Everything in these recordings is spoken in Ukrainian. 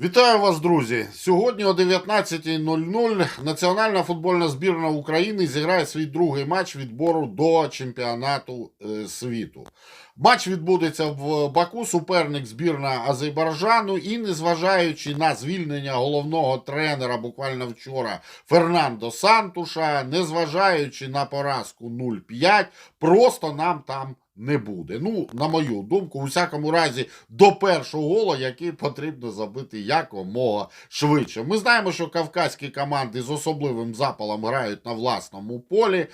Вітаю вас, друзі! Сьогодні о 19.00 Національна футбольна збірна України зіграє свій другий матч відбору до чемпіонату е, світу. Матч відбудеться в Баку. Суперник збірна Азербайджану. І незважаючи на звільнення головного тренера буквально вчора Фернандо Сантуша, незважаючи на поразку 0-5, просто нам там не буде. Ну, на мою думку, у всякому разі, до першого гола, який потрібно забити якомога швидше. Ми знаємо, що кавказькі команди з особливим запалом грають на власному полі, е,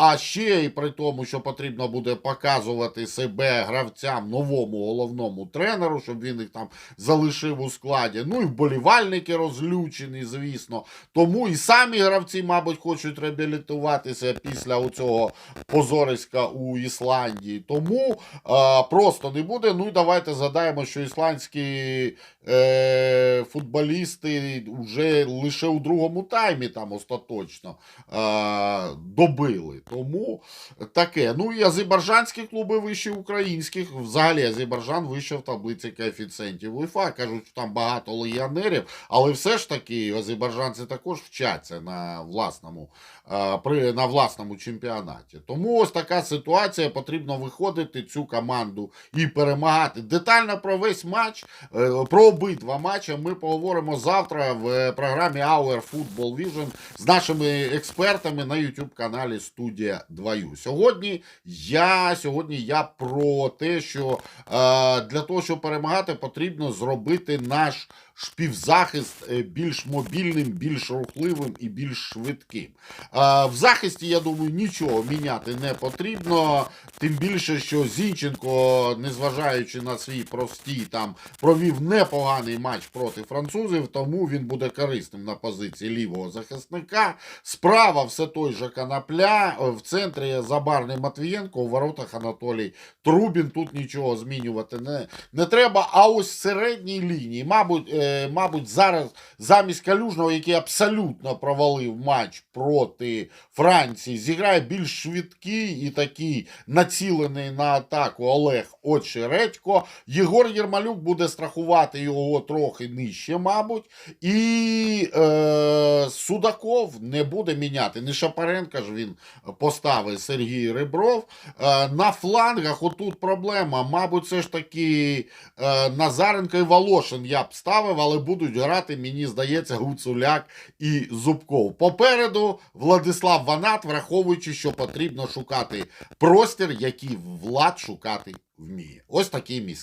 а ще і при тому, що потрібно буде показувати себе гравцям новому головному тренеру, щоб він їх там залишив у складі. Ну і вболівальники розлючені, звісно. Тому і самі гравці, мабуть, хочуть реабілітуватися після оцього позориська у Ісландії. Тому е, просто не буде. Ну і давайте згадаємо, що ісландські е, футболісти вже лише у другому таймі там остаточно е, добили. Тому таке. Ну і азербайджанські клуби вище українських. Взагалі Азербайджан вище в таблиці коефіцієнтів УЄФА. Кажуть, що там багато легіонерів, але все ж таки азербайджанці також вчаться на власному, при, на власному чемпіонаті. Тому ось така ситуація. Потрібно виходити цю команду і перемагати. Детально про весь матч, е, про обидва матчі ми поговоримо завтра в е, програмі Our Football Vision з нашими експертами на YouTube каналі Студія 2U. Сьогодні я, сьогодні я про те, що е, для того, щоб перемагати, потрібно зробити наш шпівзахист більш мобільним, більш рухливим і більш швидким. В захисті, я думаю, нічого міняти не потрібно. Тим більше, що Зінченко, незважаючи на свій простій, там провів непоганий матч проти французів, тому він буде корисним на позиції лівого захисника. Справа все той же Канапля, е, в центрі Забарний Матвієнко, у воротах Анатолій Трубін. Тут нічого змінювати не, не треба. А ось в середній лінії, мабуть, е, мабуть, зараз замість Калюжного, який абсолютно провалив матч проти Франції, зіграє більш швидкий і такий націлений на атаку Олег Очередько. Єгор Єрмалюк буде страхувати його трохи нижче, мабуть. І е, Судаков не буде міняти. Не Шапаренка ж він поставив Сергій Ребров. Е, на флангах отут проблема. Мабуть, все ж таки е, Назаренко і Волошин я б ставив, але будуть грати, мені здається, Гуцуляк і Зубков. Попереду Владислав Ванат, враховуючи, що потрібно шукати простір, який влад шукати вміє. Ось такий міст.